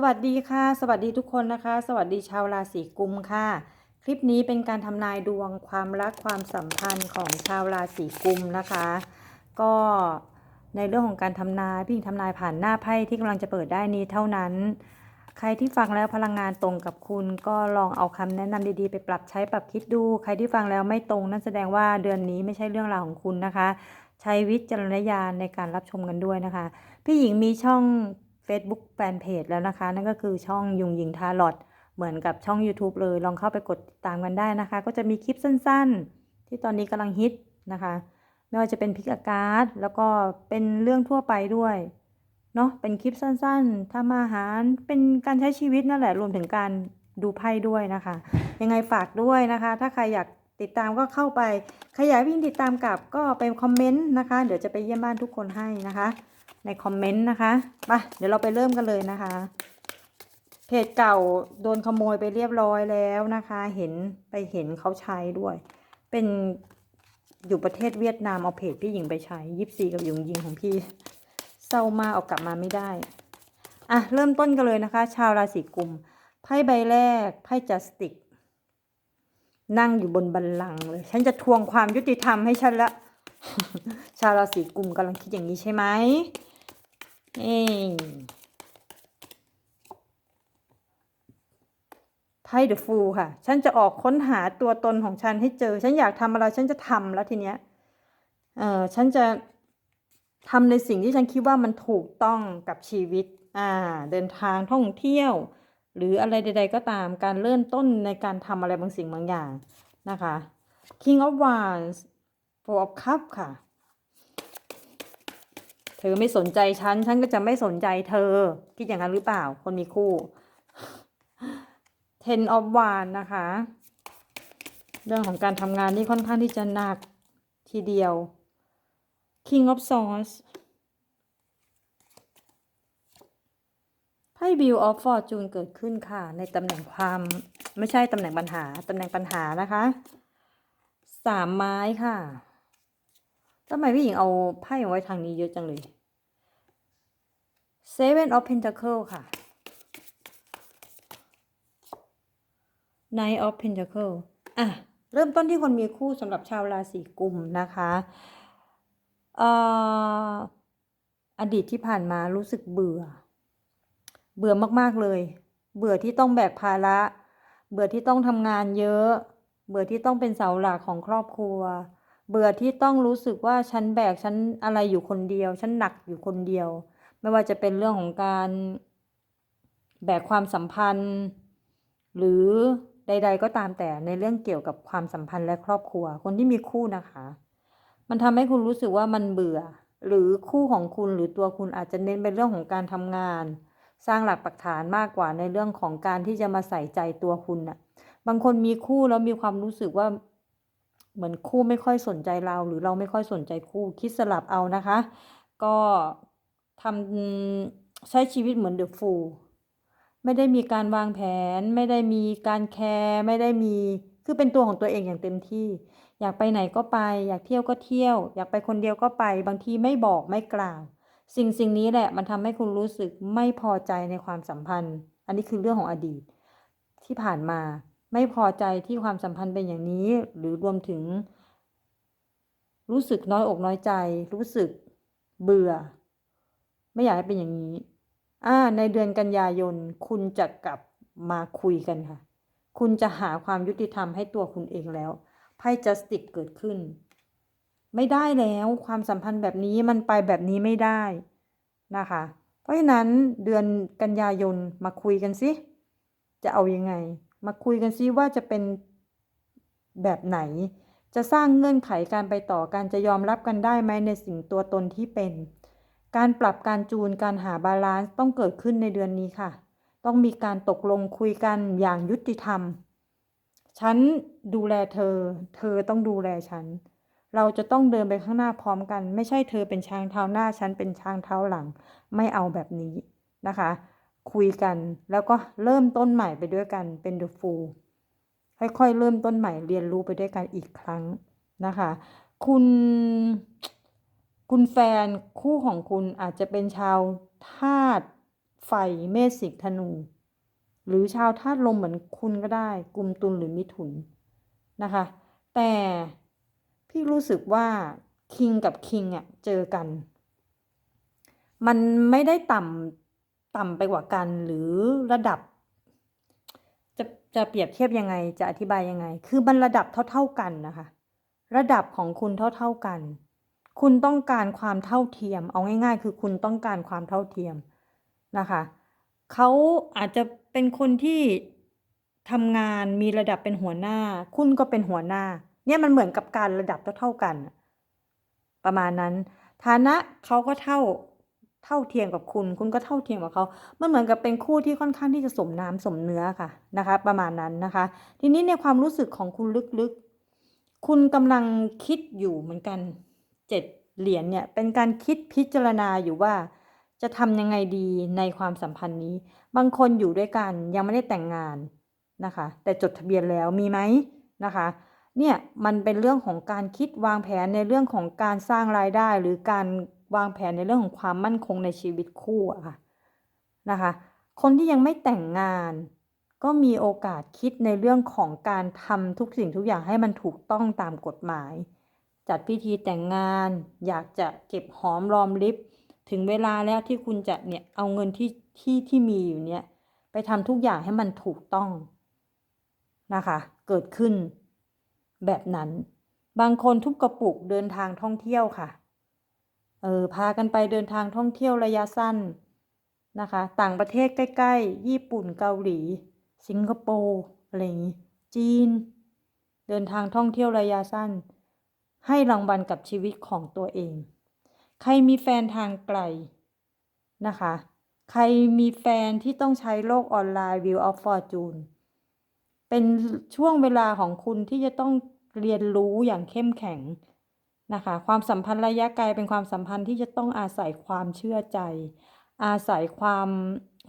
สวัสดีค่ะ สวัสดีทุกคนนะคะ สวัสดีชาวราศีกุมค่ะ คลิปนี้เป็นการทำนายดวงความรักความสัมพันธ์ของชาวราศีกุมนะคะ ก็ในเรื่องของการทำนายพี่หญิงทำนายผ่านหน้าไพ่ที่กำลังจะเปิดได้นี้เท่านั้น ใครที่ฟังแล้วพลังงานตรงกับคุณ ก็ลองเอาคำแนะนำดีๆ ไปปรับใช้ปรับคิดดู ใครที่ฟังแล้วไม่ตรงนั่นแสดงว่าเดือนนี้ไม่ใช่เรื่องราวของคุณนะคะ ใช้วิจารณญาณในการรับชมกันด้วยนะคะ พี่หญิงมีช่อง Facebook แฟนเพจแล้วนะคะ นั่นก็คือช่องยุงยิงทาร์ลอตเหมือนกับช่อง YouTube เลยลองเข้าไปกดติดตามกันได้นะคะ ก็จะมีคลิปสั้นๆ ที่ตอนนี้กำลังฮิตนะคะ ไม่ว่าจะเป็นพิกอาการ์ดแล้วก็เป็นเรื่องทั่วไปด้วยเนาะเป็นคลิปสั้นๆทำอาหารเป็นการใช้ชีวิตนั่นแหละรวมถึงการดูไพ่ด้วยนะคะ ยังไงฝากด้วยนะคะ ถ้าใครอยากติดตามก็เข้าไป ใครอยากวิ่งติดตามกลับก็ไปคอมเมนต์นะคะ เดี๋ยวจะไปเยี่ยมบ้านทุกคนให้นะคะ ในคอมเมนต์นะคะไปเดี๋ยวเราไปเริ่มกันเลยนะคะ เพจเก่าโดนขโมยไปเรียบร้อยแล้วนะคะ เห็นไปเห็นเขาใช้ด้วย เป็นอยู่ประเทศเวียดนามเอาเพจพี่หญิงไปใช้ยิปซีกับหญิงยิงของพี่เศร้ามากเอากลับมาไม่ได้อะเริ่มต้นกันเลยนะคะ ชาวราศีกุมไพ่ใบแรกไพ่จัสติก นั่งอยู่บนบัลลังเลย ฉันจะทวงความยุติธรรมให้ฉันละ ชาวราศีกุมกำลังคิดอย่างนี้ใช่ไหม นี่ไพ่เดอะฟูค่ะ ฉันจะออกค้นหาตัวตนของฉันให้เจอ ฉันอยากทำอะไร ฉันจะทำแล้วทีเนี้ย เออฉันจะทำในสิ่งที่ฉันคิดว่ามันถูกต้องกับชีวิต อ่า เดินทางท่องเที่ยว หรืออะไรใด ๆ ก็ตาม การเริ่มต้นในการทำอะไรบางสิ่งบางอย่างนะคะ King of Wands Four of Cups ค่ะ ธอไม่สนใจฉัน ฉันก็จะไม่สนใจเธอ คิดอย่างนั้นหรือเปล่า คนมีคู่ Ten of Wands นะคะ เรื่องของการทำงานนี่ค่อนข้างที่จะหนักทีเดียว King of Swords ไพ่ Wheel of Fortune เกิดขึ้นค่ะ ในตำแหน่งความไม่ใช่ตำแหน่งปัญหา ตำแหน่งปัญหานะคะสามไม้ค่ะทำไมพี่หญิงเอาไพ่ไว้ทางนี้เยอะจังเลย Seven of Pentacle ค่ะ Knight of Pentacle อะ เริ่มต้นที่คนมีคู่สำหรับชาวราศีกุมนะคะเอ่ออดีตที่ผ่านมารู้สึกเบื่อ เบื่อมากๆเลย เบื่อที่ต้องแบกภาระ เบื่อที่ต้องทำงานเยอะ เบื่อที่ต้องเป็นเสาหลักของครอบครัว เบื่อที่ต้องรู้สึกว่าฉันแบกฉันอะไรอยู่คนเดียว ฉันหนักอยู่คนเดียว ไม่ว่าจะเป็นเรื่องของการแบกความสัมพันธ์ หรือใด ๆ ก็ตามแต่ในเรื่องเกี่ยวกับความสัมพันธ์และครอบครัว คนที่มีคู่นะคะ มันทำให้คุณรู้สึกว่ามันเบื่อ หรือคู่ของคุณหรือตัวคุณอาจจะเน้นเป็นเรื่องของการทำงาน สร้างหลักปักฐานมากกว่าในเรื่องของการที่จะมาใส่ใจตัวคุณน่ะ บางคนมีคู่แล้วมีความรู้สึกว่าเหมือนคู่ไม่ค่อยสนใจเรา หรือเราไม่ค่อยสนใจคู่คิดสลับเอานะคะ ก็ ทำใช้ชีวิตเหมือนเดอะฟูลไม่ได้มีการวางแผน ไม่ได้มีการแคร์ไม่ได้มีคือเป็นตัวของตัวเองอย่างเต็มที่ อยากไปไหนก็ไป อยากเที่ยวก็เที่ยว อยากไปคนเดียวก็ไป บางทีไม่บอกไม่กล่าว สิ่งสิ่งนี้แหละมันทำให้คุณรู้สึกไม่พอใจในความสัมพันธ์ อันนี้คือเรื่องของอดีต ที่ผ่านมาไม่พอใจที่ความสัมพันธ์เป็นอย่างนี้ หรือรวมถึง รู้สึกน้อยอกน้อยใจ รู้สึกเบื่อ ไม่อยากให้เป็นอย่างนี้ อ่า ในเดือนกันยายน คุณจะกลับมาคุยกันค่ะ คุณจะหาความยุติธรรมให้ตัวคุณเองแล้วไพ่จัสติกเกิดขึ้น ไม่ได้แล้วความสัมพันธ์แบบนี้มันไปแบบนี้ไม่ได้นะคะ เพราะฉะนั้นเดือนกันยายนมาคุยกันสิจะเอายังไง มาคุยกันซิว่าจะเป็นแบบไหน จะสร้างเงื่อนไขการไปต่อการจะยอมรับกันได้ไหมในสิ่งตัวตนที่เป็น การปรับการจูนการหาบาลานซ์ต้องเกิดขึ้นในเดือนนี้ค่ะ ต้องมีการตกลงคุยกันอย่างยุติธรรม ฉันดูแลเธอ เธอต้องดูแลฉัน เราจะต้องเดินไปข้างหน้าพร้อมกัน ไม่ใช่เธอเป็นช้างเท้าหน้า ฉันเป็นช้างเท้าหลัง ไม่เอาแบบนี้นะคะ คุยกันแล้วก็เริ่มต้นใหม่ไปด้วยกันเป็น The Full ค่อยๆเริ่มต้นใหม่เรียนรู้ไปด้วยกันอีกครั้งนะคะ คุณ คุณแฟนคู่ของคุณอาจจะเป็นชาวธาตุไฟเมษสิงห์ธนู หรือชาวธาตุลมเหมือนคุณก็ได้กุมตุลหรือมิถุนนะคะ แต่พี่รู้สึกว่าคิงกับคิงอะเจอกัน มันไม่ได้ต่ำต่ำไปกว่ากันหรือระดับ จะจะเปรียบเทียบยังไงจะอธิบายยังไง คือมันระดับเท่า ๆกันนะคะ ระดับของคุณเท่า ๆกัน คุณต้องการความเท่าเทียม เอาง่าย ๆ คือคุณต้องการความเท่าเทียมนะคะเขาอาจจะเป็นคนที่ทำงานมีระดับเป็นหัวหน้า คุณก็เป็นหัวหน้า เนี่ยมันเหมือนกับการระดับเท่าๆกัน ประมาณนั้น ฐานะเขาก็เท่าเท่าเทียมกับคุณ คุณก็เท่าเทียมกับเขามันเหมือนกับเป็นคู่ที่ค่อนข้างที่จะสมน้ำสมเนื้อค่ะนะคะ ประมาณนั้นนะคะ ทีนี้ในความรู้สึกของคุณลึกๆ คุณกำลังคิดอยู่เหมือนกัน เจ็ดเหรียญเนี่ยเป็นการคิดพิจารณาอยู่ว่า จะทำยังไงดีในความสัมพันธ์นี้ บางคนอยู่ด้วยกันยังไม่ได้แต่งงานนะคะ แต่จดทะเบียนแล้วมีไหมนะคะเนี่ยมันเป็นเรื่องของการคิดวางแผนในเรื่องของการสร้างรายได้ หรือการวางแผนในเรื่องของความมั่นคงในชีวิตคู่อะค่ะนะคะ คนที่ยังไม่แต่งงาน ก็มีโอกาสคิดในเรื่องของการทำทุกสิ่งทุกอย่างให้มันถูกต้องตามกฎหมาย จัดพิธีแต่งงาน อยากจะเก็บหอมรอมริบถึงเวลาแล้วที่คุณจะเนี่ยเอาเงินที่ที่ที่มีอยู่เนี่ย ไปทำทุกอย่างให้มันถูกต้องนะคะ เกิดขึ้นแบบนั้น บางคนทุบกระปุกเดินทางท่องเที่ยวค่ะ เออพากันไปเดินทางท่องเที่ยวระยะสั้นนะคะ ต่างประเทศใกล้ๆ ญี่ปุ่นเกาหลี สิงคโปร์อะไรอย่างนี้จีน เดินทางท่องเที่ยวระยะสั้น ให้รางวัลกับชีวิตของตัวเอง ใครมีแฟนทางไกลนะคะ ใครมีแฟนที่ต้องใช้โลกออนไลน์ View of Fortune เป็นช่วงเวลาของคุณที่จะต้องเรียนรู้อย่างเข้มแข็งนะคะ ความสัมพันธ์ระยะไกลเป็นความสัมพันธ์ที่จะต้องอาศัยความเชื่อใจ อาศัยความ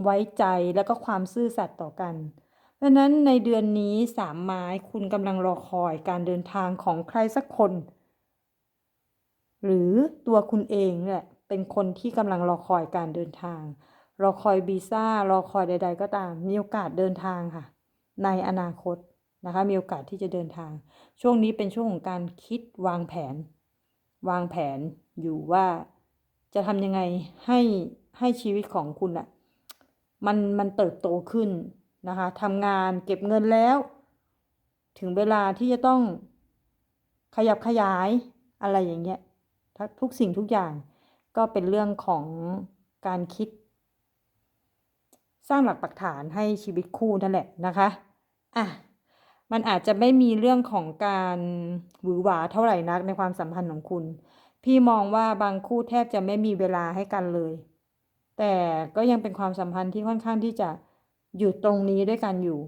ไว้ใจแล้วก็ความซื่อสัตย์ต่อกัน เพราะนั้นในเดือนนี้สามไม้คุณกำลังรอคอยการเดินทางของใครสักคน หรือตัวคุณเองแหละเป็นคนที่กำลังรอคอยการเดินทาง รอคอยวีซ่ารอคอยใด ๆ ก็ตาม มีโอกาสเดินทางค่ะ ในอนาคตนะคะมีโอกาสที่จะเดินทาง ช่วงนี้เป็นช่วงของการคิดวางแผน วางแผนอยู่ว่าจะทำยังไงให้ให้ชีวิตของคุณอะมันมันเติบโตขึ้นนะคะทำงานเก็บเงินแล้ว ถึงเวลาที่จะต้องขยับขยายอะไรอย่างเงี้ย ทุกสิ่งทุกอย่างก็เป็นเรื่องของการคิด สร้างหลักปักฐานให้ชีวิตคู่นั่นแหละนะคะอะมันอาจจะไม่มีเรื่องของการหวือหวาเท่าไหร่นักในความสัมพันธ์ของคุณ พี่มองว่าบางคู่แทบจะไม่มีเวลาให้กันเลย แต่ก็ยังเป็นความสัมพันธ์ที่ค่อนข้างที่จะอยู่ตรงนี้ด้วยกันอยู่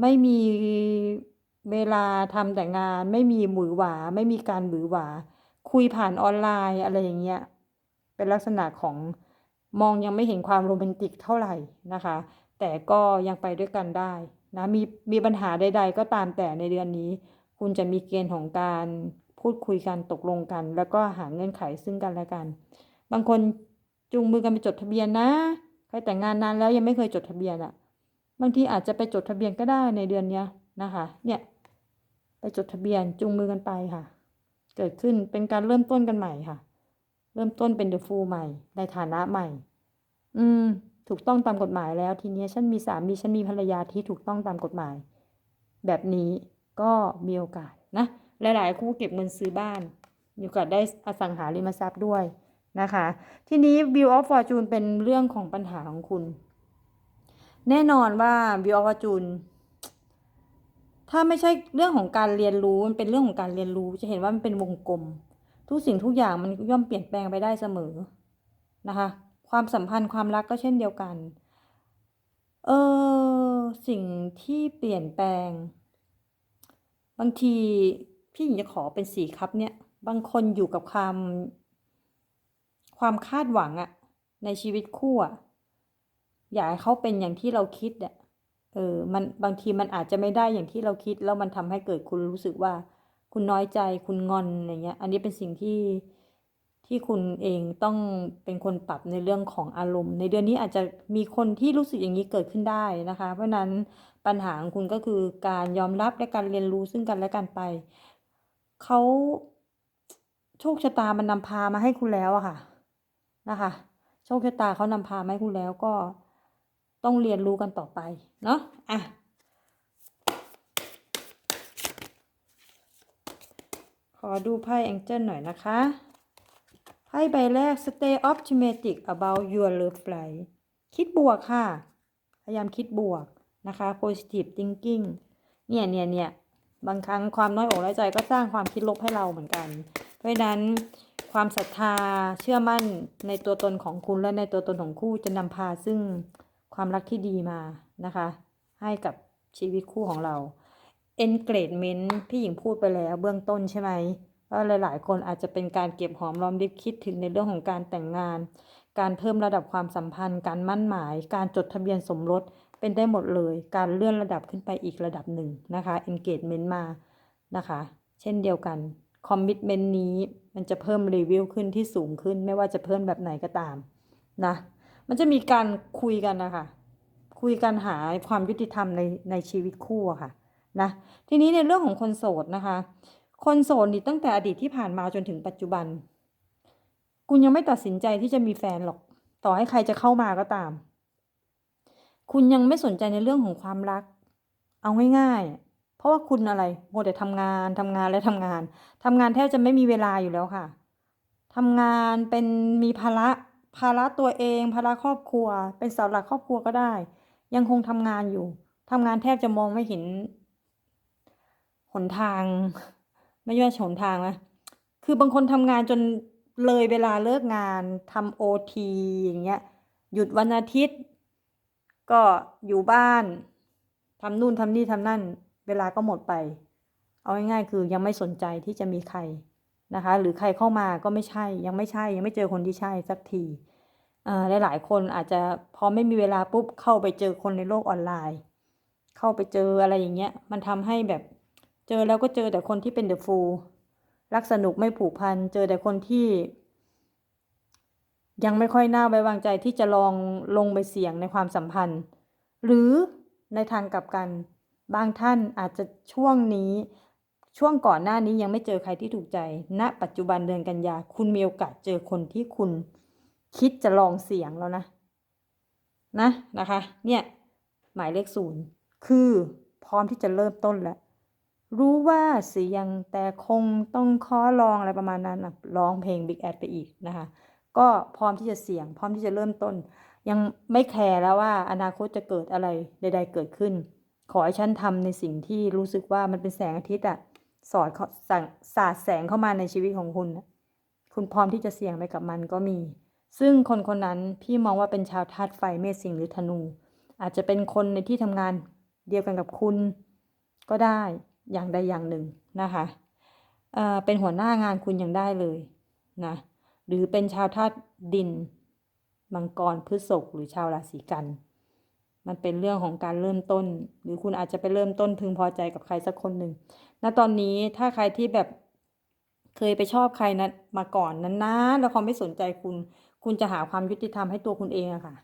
ไม่มีเวลาทำแต่งาน ไม่มีหวือหวา ไม่มีการหวือหวา คุยผ่านออนไลน์อะไรอย่างเงี้ยเป็นลักษณะของมองยังไม่เห็นความโรแมนติกเท่าไหร่นะคะ แต่ก็ยังไปด้วยกันได้นะมีมีปัญหาใด ๆ ก็ตามแต่ในเดือนนี้ คุณจะมีเกณฑ์ของการพูดคุยกันตกลงกัน แล้วก็หาเงื่อนไขซึ่งกันและกัน บางคนจูงมือกันไปจดทะเบียนนะใครแต่งงานนานแล้วยังไม่เคยจดทะเบียนอะ่ะ บางทีอาจจะไปจดทะเบียนก็ได้ในเดือนเนี้ยนะคะ เนี่ยไปจดทะเบียนจูงมือกันไปค่ะ เกิดขึ้นเป็นการเริ่มต้นกันใหม่ค่ะ เริ่มต้นเป็นเดอะฟูลใหม่ ในฐานะใหม่ อืม ถูกต้องตามกฎหมายแล้ว ทีนี้ฉันมีสามีฉันมีภรรยาที่ถูกต้องตามกฎหมาย แบบนี้ก็มีโอกาสนะหลาย ๆ คู่เก็บเงินซื้อบ้านมีโอกาสได้อสังหาริมทรัพย์ด้วยนะคะ ทีนี้ View of Fortune เป็นเรื่องของปัญหาของคุณ แน่นอนว่า View of Fortune ถ้าไม่ใช่เรื่องของการเรียนรู้มันเป็นเรื่องของการเรียนรู้จะเห็นว่ามันเป็นวงกลม ทุกสิ่งทุกอย่างมันย่อมเปลี่ยนแปลงไปได้เสมอนะคะ ความสัมพันธ์ความรักก็เช่นเดียวกัน เออสิ่งที่เปลี่ยนแปลง บางทีพี่หญิงจะขอเป็นสีครับเนี่ย บางคนอยู่กับความความคาดหวังอะในชีวิตคู่อะอยากให้เขาเป็นอย่างที่เราคิดอะ เออมันบางทีมันอาจจะไม่ได้อย่างที่เราคิดแล้วมันทำให้เกิดคุณรู้สึกว่า คุณน้อยใจคุณงอนอะไรเงี้ย อันนี้เป็นสิ่งที่ที่คุณเองต้องเป็นคนปรับในเรื่องของอารมณ์ ในเดือนนี้อาจจะมีคนที่รู้สึกอย่างนี้เกิดขึ้นได้นะคะ เพราะฉะนั้นปัญหาของคุณก็คือการยอมรับและการเรียนรู้ซึ่งกันและกันไปเขาโชคชะตามันนำพามาให้คุณแล้วอะค่ะนะคะ โชคชะตาเขานำพามาให้คุณแล้วก็ ต้องเรียนรู้กันต่อไปเนาะอะขอดูไพ่แองเจิลหน่อยนะคะไพ่ใบแรก stay optimistic about your love life คิดบวกค่ะ พยายามคิดบวกนะคะ positive thinking เนี่ยเนี่ยเนี่ยบางครั้งความน้อยอกน้อยใจก็สร้างความคิดลบให้เราเหมือนกัน เพราะฉะนั้นความศรัทธาเชื่อมั่นในตัวตนของคุณและในตัวตนของคู่จะนำพาซึ่ง ความรักที่ดีมานะคะ ให้กับชีวิตคู่ของเรา engagement พี่หญิงพูดไปแล้วเบื้องต้นใช่ไหมว่าหลาย ๆ คนอาจจะเป็นการเก็บหอมรอมริบคิดถึงในเรื่องของการแต่งงาน การเพิ่มระดับความสัมพันธ์ การมั่นหมาย การจดทะเบียนสมรสเป็นได้หมดเลย การเลื่อนระดับขึ้นไปอีกระดับหนึ่งนะคะ engagement มานะคะ เช่นเดียวกัน commitment นี้มันจะเพิ่มรีวิวขึ้นที่สูงขึ้นไม่ว่าจะเพิ่มแบบไหนก็ตามนะ มันจะมีการคุยกันนะคะคุยกันหาความยุติธรรมในในชีวิตคู่อะค่ะนะทีนี้ในเรื่องของคนโสดนะคะ คนโสดนี่ตั้งแต่อดีตที่ผ่านมาจนถึงปัจจุบัน คุณยังไม่ตัดสินใจที่จะมีแฟนหรอก ต่อให้ใครจะเข้ามาก็ตาม คุณยังไม่สนใจในเรื่องของความรัก เอาง่ายๆ เพราะว่าคุณอะไรโมแต่ทำงานทำงานและทำงานทำงานแทบจะไม่มีเวลาอยู่แล้วค่ะทำงานเป็นมีภาระ ภาระตัวเองภาระครอบครัว เป็นเสาหลักครอบครัวก็ได้ ยังคงทำงานอยู่ ทำงานแทบจะมองไม่เห็น หนทาง ไม่ใช่ว่าหนทางนะคือบางคนทำงานจนเลยเวลาเลิกงานทำโอทีอย่างเงี้ย หยุดวันอาทิตย์ ก็อยู่บ้านทำนู่นทำนี่ทำนั่น เวลาก็หมดไป เอาง่ายๆคือยังไม่สนใจที่จะมีใคร นะคะ หรือใครเข้ามาก็ไม่ใช่ ยังไม่ใช่ ยังไม่เจอคนที่ใช่สักทีอ่าหลายคนอาจจะพอไม่มีเวลาปุ๊บเข้าไปเจอคนในโลกออนไลน์ เข้าไปเจออะไรอย่างเงี้ย มันทำให้แบบเจอแล้วก็เจอแต่คนที่เป็นเดอะฟูลรักสนุกไม่ผูกพัน เจอแต่คนที่ ยังไม่ค่อยน่าไว้วางใจที่จะลองลงไปเสี่ยงในความสัมพันธ์ หรือในทางกลับกัน บางท่านอาจจะช่วงนี้ ช่วงก่อนหน้านี้ยังไม่เจอใครที่ถูกใจ ณ ปัจจุบันเดือนกันยา คุณมีโอกาสเจอคนที่คุณคิดจะลองเสียงแล้วนะ นะนะคะ เนี่ย หมายเลขศูนย์คือพร้อมที่จะเริ่มต้นแล้ว รู้ว่าเสียงแต่คงต้องขอลองอะไรประมาณนั้นนะร้องเพลง Big Ad ไปอีกนะคะ ก็พร้อมที่จะเสี่ยง พร้อมที่จะเริ่มต้น ยังไม่แคร์แล้วว่าอนาคตจะเกิดอะไรใด ๆ เกิดขึ้น ขอให้ฉันทำในสิ่งที่รู้สึกว่ามันเป็นแสงอาทิตย์อะ สอดเขาสั่งสาดแสงเข้ามาในชีวิตของคุณนะคุณพร้อมที่จะเสี่ยงไปกับมันก็มี ซึ่งคนคนนั้นพี่มองว่าเป็นชาวธาตุไฟเมษสิงหรือธนู อาจจะเป็นคนในที่ทำงานเดียวกันกับคุณ ก็ได้อย่างใดอย่างหนึ่งนะคะเอ่อเป็นหัวหน้างานคุณยังได้เลยนะ หรือเป็นชาวธาตุดินมังกรพฤษภหรือชาวราศีกันมันเป็นเรื่องของการเริ่มต้น หรือคุณอาจจะไปเริ่มต้นพึงพอใจกับใครสักคนหนึ่ง ณตอนนี้ถ้าใครที่แบบเคยไปชอบใครนะมาก่อนนั้นนะแล้วเขาไม่สนใจคุณ คุณจะหาความยุติธรรมให้ตัวคุณเองอะค่ะ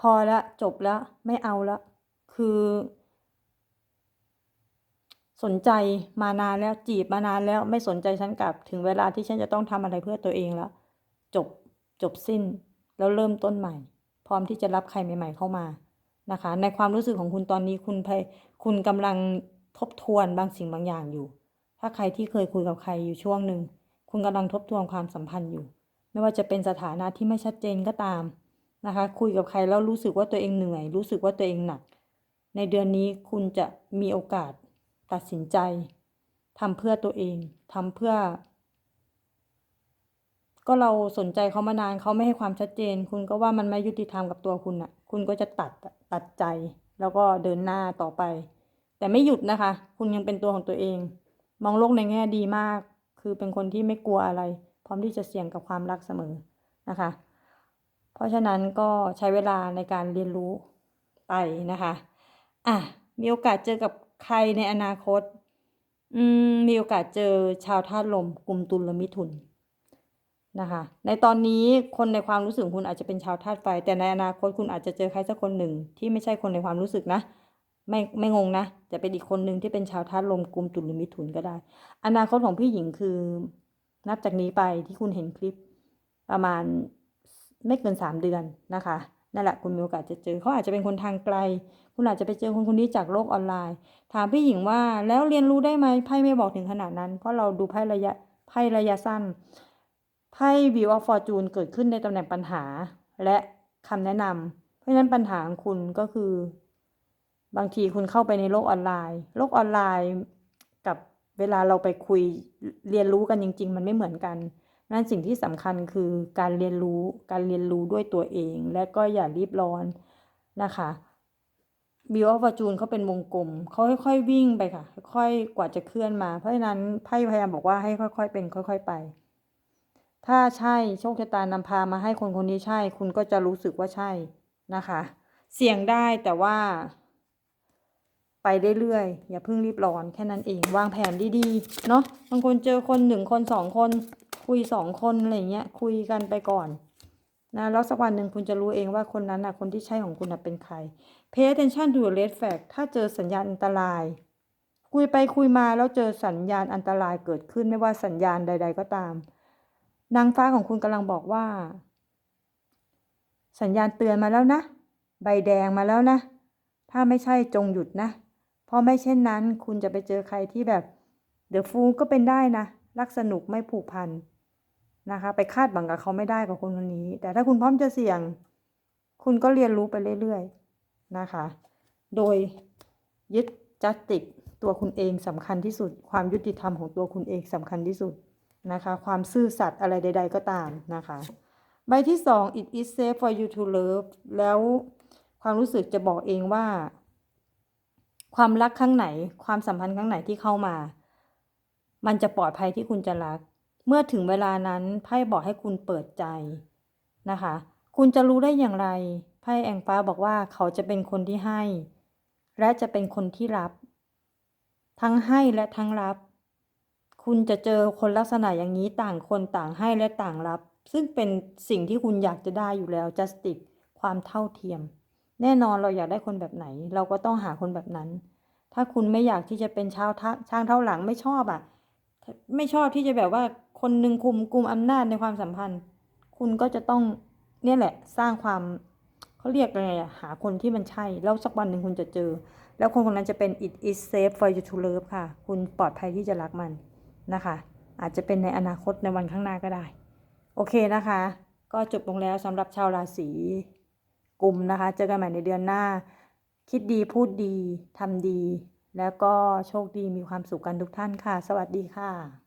พอละจบแล้วไม่เอาละคือ สนใจมานานแล้วจีบมานานแล้วไม่สนใจฉันกลับ ถึงเวลาที่ฉันจะต้องทำอะไรเพื่อตัวเองแล้วจบจบสิ้นแล้วเริ่มต้นใหม่ พร้อมที่จะรับใครใหม่ ๆ เข้ามานะคะ ในความรู้สึกของคุณตอนนี้คุณพยคุณกำลัง ทบทวนบางสิ่งบางอย่างอยู่ ถ้าใครที่เคยคุยกับใครอยู่ช่วงหนึ่ง คุณกำลังทบทวนความสัมพันธ์อยู่ ไม่ว่าจะเป็นสถานะที่ไม่ชัดเจนก็ตามนะคะ คุยกับใครแล้วรู้สึกว่าตัวเองเหนื่อย รู้สึกว่าตัวเองหนัก ในเดือนนี้คุณจะมีโอกาสตัดสินใจทำเพื่อตัวเองทำเพื่อ ก็เราสนใจเขามานานเขาไม่ให้ความชัดเจน คุณก็ว่ามันไม่ยุติธรรมกับตัวคุณอะ คุณก็จะตัดตัดใจ แล้วก็เดินหน้าต่อไป แต่ไม่หยุดนะคะ คุณยังเป็นตัวของตัวเอง มองโลกในแง่ดีมาก คือเป็นคนที่ไม่กลัวอะไร พร้อมที่จะเสี่ยงกับความรักเสมอนะคะ เพราะฉะนั้นก็ใช้เวลาในการเรียนรู้ไปนะคะอะมีโอกาสเจอกับใครในอนาคต อืมมีโอกาสเจอชาวธาตุลมกลุ่มตุลลมิถุนนะคะ ในตอนนี้คนในความรู้สึกคุณอาจจะเป็นชาวธาตุไฟ แต่ในอนาคตคุณอาจจะเจอใครสักคนหนึ่งที่ไม่ใช่คนในความรู้สึกนะ ไม่ไม่งงนะจะเป็นอีกคนหนึ่งที่เป็นชาวธาตุลมกุมจุลหรือมิถุนก็ได้ อนาคตของพี่หญิงคือ นับจากนี้ไปที่คุณเห็นคลิปประมาณไม่เกินสามเดือนนะคะนั่นแหละคุณมีโอกาสจะเจอเขาอาจจะเป็นคนทางไกล คุณอาจจะไปเจอคนคนนี้จากโลกออนไลน์ ถามพี่หญิงว่าแล้วเรียนรู้ได้ไหมไพ่ไม่บอกถึงขนาดนั้น เพราะเราดูไพ่ระยะไพ่ระยะสั้นไพ่ View of Fortune เกิดขึ้นในตำแหน่งปัญหาและคำแนะนำเพราะฉะนั้นปัญหาของคุณก็คือ บางทีคุณเข้าไปในโลกออนไลน์ โลกออนไลน์กับเวลาเราไปคุยเรียนรู้กันจริง ๆ มันไม่เหมือนกันนั่นสิ่งที่สำคัญคือการเรียนรู้การเรียนรู้ด้วยตัวเอง และก็อย่ารีบร้อนนะคะบิวอฟอร์จูนเขาเป็นวงกลมเขาค่อยๆวิ่งไปค่ะ ค่อยๆกว่าจะเคลื่อนมาเพราะฉะนั้นไพ่พยายามบอกว่าให้ค่อย ๆ เป็นค่อย ๆไป ถ้าใช่โชคชะตานำพามาให้คนคนนี้ใช่ คุณก็จะรู้สึกว่าใช่นะคะ เสี่ยงได้แต่ว่า ไปเรื่อยๆอย่าเพิ่งรีบร้อนแค่นั้นเอง วางแผนดีๆ เนาะบางคนเจอคนหนึ่งคนสองคน คุยสองคนอะไรเงี้ยคุยกันไปก่อนนะแล้วสักวันหนึ่งคุณจะรู้เองว่าคนนั้นนะคนที่ใช่ของคุณนะเป็นใคร pay attention to red flag ถ้าเจอสัญญาณอันตราย คุยไปคุยมาแล้วเจอสัญญาณอันตรายเกิดขึ้นไม่ว่าสัญญาณใด ๆ ก็ตาม นางฟ้าของคุณกำลังบอกว่า สัญญาณเตือนมาแล้วนะ ใบแดงมาแล้วนะ ถ้าไม่ใช่จงหยุดนะ เพราะไม่เช่นนั้น คุณจะไปเจอใครที่แบบเดอะฟูก็เป็นได้นะ รักสนุกไม่ผูกพันนะคะ ไปคาดหวังกับเขาไม่ได้กับคนคนนี้ แต่ถ้าคุณพร้อมจะเสี่ยง คุณก็เรียนรู้ไปเรื่อยๆนะคะ โดยยึดจัดติกตัวคุณเองสำคัญที่สุด ความยุติธรรมของตัวคุณเองสำคัญที่สุดนะคะ ความซื่อสัตย์อะไรใด ๆ ก็ตามนะคะ ใบที่สอง it is safe for you to love แล้วความรู้สึกจะบอกเองว่า ความรักครั้งไหน ความสัมพันธ์ครั้งไหนที่เข้ามา มันจะปลอดภัยที่คุณจะรัก เมื่อถึงเวลานั้นไพ่บอกให้คุณเปิดใจนะคะ คุณจะรู้ได้อย่างไรไพ่แองฟ้าบอกว่าเขาจะเป็นคนที่ให้ และจะเป็นคนที่รับ ทั้งให้และทั้งรับ คุณจะเจอคนลักษณะอย่างนี้ต่างคนต่างให้และต่างรับ ซึ่งเป็นสิ่งที่คุณอยากจะได้อยู่แล้ว justice ความเท่าเทียม แน่นอนเราอยากได้คนแบบไหน เราก็ต้องหาคนแบบนั้น ถ้าคุณไม่อยากที่จะเป็นชาวท่าช่างเท่าหลังไม่ชอบอะ่ะ ไม่ชอบที่จะแบบว่าคนหนึ่งคุมกลุ่มอำนาจในความสัมพันธ์ คุณก็จะต้องเนี่ยแหละสร้างความเขาเรียกอะไรอะหาคนที่มันใช่ แล้วสักวันหนึ่งคุณจะเจอ แล้วคนคนนั้นจะเป็น it is safe for you to love ค่ะ คุณปลอดภัยที่จะรักมันนะคะ อาจจะเป็นในอนาคตในวันข้างหน้าก็ได้ โอเคนะคะ ก็จบลงแล้วสำหรับชาวราศี กุมนะคะ เจอกันใหม่ในเดือนหน้า คิดดีพูดดีทำดี แล้วก็โชคดีมีความสุขกันทุกท่านค่ะ สวัสดีค่ะ